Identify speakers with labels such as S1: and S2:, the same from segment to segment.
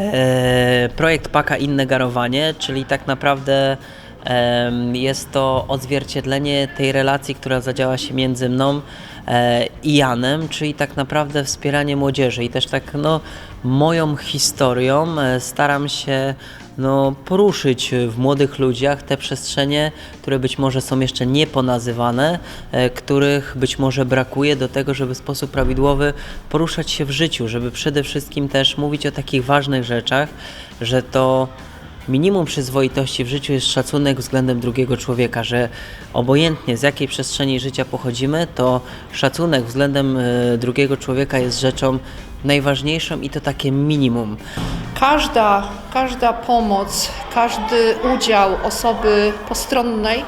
S1: E, projekt Paka Inne Garowanie, czyli tak naprawdę jest to odzwierciedlenie tej relacji, która zadziała się między mną e, i Janem, czyli tak naprawdę wspieranie młodzieży. I też tak no, moją historią e, staram się no, poruszyć w młodych ludziach te przestrzenie, które być może są jeszcze nieponazywane, e, których być może brakuje do tego, żeby w sposób prawidłowy poruszać się w życiu, żeby przede wszystkim też mówić o takich ważnych rzeczach, że to minimum przyzwoitości w życiu jest szacunek względem drugiego człowieka, że obojętnie z jakiej przestrzeni życia pochodzimy, to szacunek względem e, drugiego człowieka jest rzeczą najważniejszą i to takie minimum.
S2: Każda, każda pomoc, każdy udział osoby postronnej, y,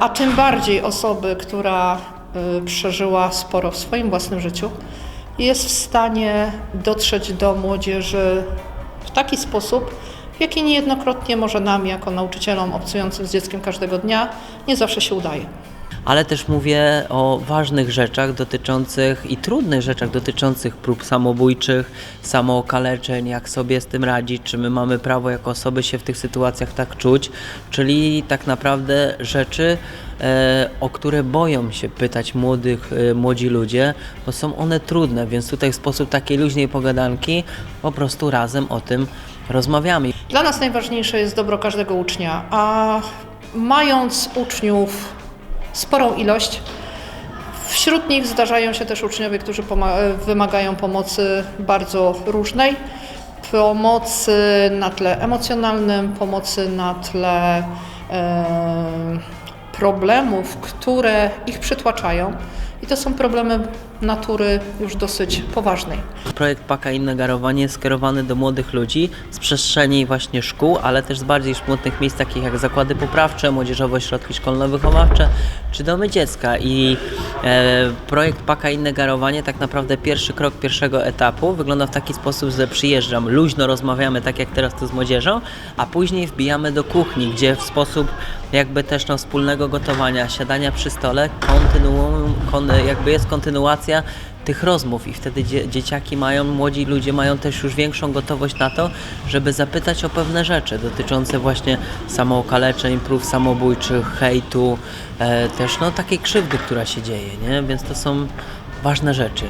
S2: a tym bardziej osoby, która y, przeżyła sporo w swoim własnym życiu, jest w stanie dotrzeć do młodzieży w taki sposób, w jaki niejednokrotnie może nam, jako nauczycielom obcującym z dzieckiem każdego dnia, nie zawsze się udaje.
S1: ale też mówię o ważnych rzeczach dotyczących i trudnych rzeczach dotyczących prób samobójczych, samookaleczeń, jak sobie z tym radzić, czy my mamy prawo jako osoby się w tych sytuacjach tak czuć, czyli tak naprawdę rzeczy, e, o które boją się pytać młodych, e, młodzi ludzie, bo są one trudne, więc tutaj w sposób takiej luźnej pogadanki po prostu razem o tym rozmawiamy.
S2: Dla nas najważniejsze jest dobro każdego ucznia, a mając uczniów sporą ilość, wśród nich zdarzają się też uczniowie, którzy wymagają pomocy bardzo różnej. Pomocy na tle emocjonalnym, pomocy na tle e, problemów, które ich przytłaczają. To są problemy natury już dosyć poważnej.
S1: Projekt Paka Inne Garowanie jest skierowany do młodych ludzi z przestrzeni właśnie szkół, ale też z bardziej smutnych miejsc, takich jak zakłady poprawcze, młodzieżowe ośrodki szkolno-wychowawcze czy domy dziecka. I e, projekt Paka Inne Garowanie, tak naprawdę pierwszy krok pierwszego etapu, wygląda w taki sposób, że przyjeżdżam, luźno rozmawiamy, tak jak teraz tu z młodzieżą, a później wbijamy do kuchni, gdzie w sposób jakby też no, wspólnego gotowania, siadania przy stole, kon, jakby jest kontynuacja tych rozmów i wtedy dzie- dzieciaki mają, młodzi ludzie mają też już większą gotowość na to, żeby zapytać o pewne rzeczy dotyczące właśnie samookaleczeń, prób samobójczych, hejtu, e, też no takiej krzywdy, która się dzieje, nie? Więc to są ważne rzeczy.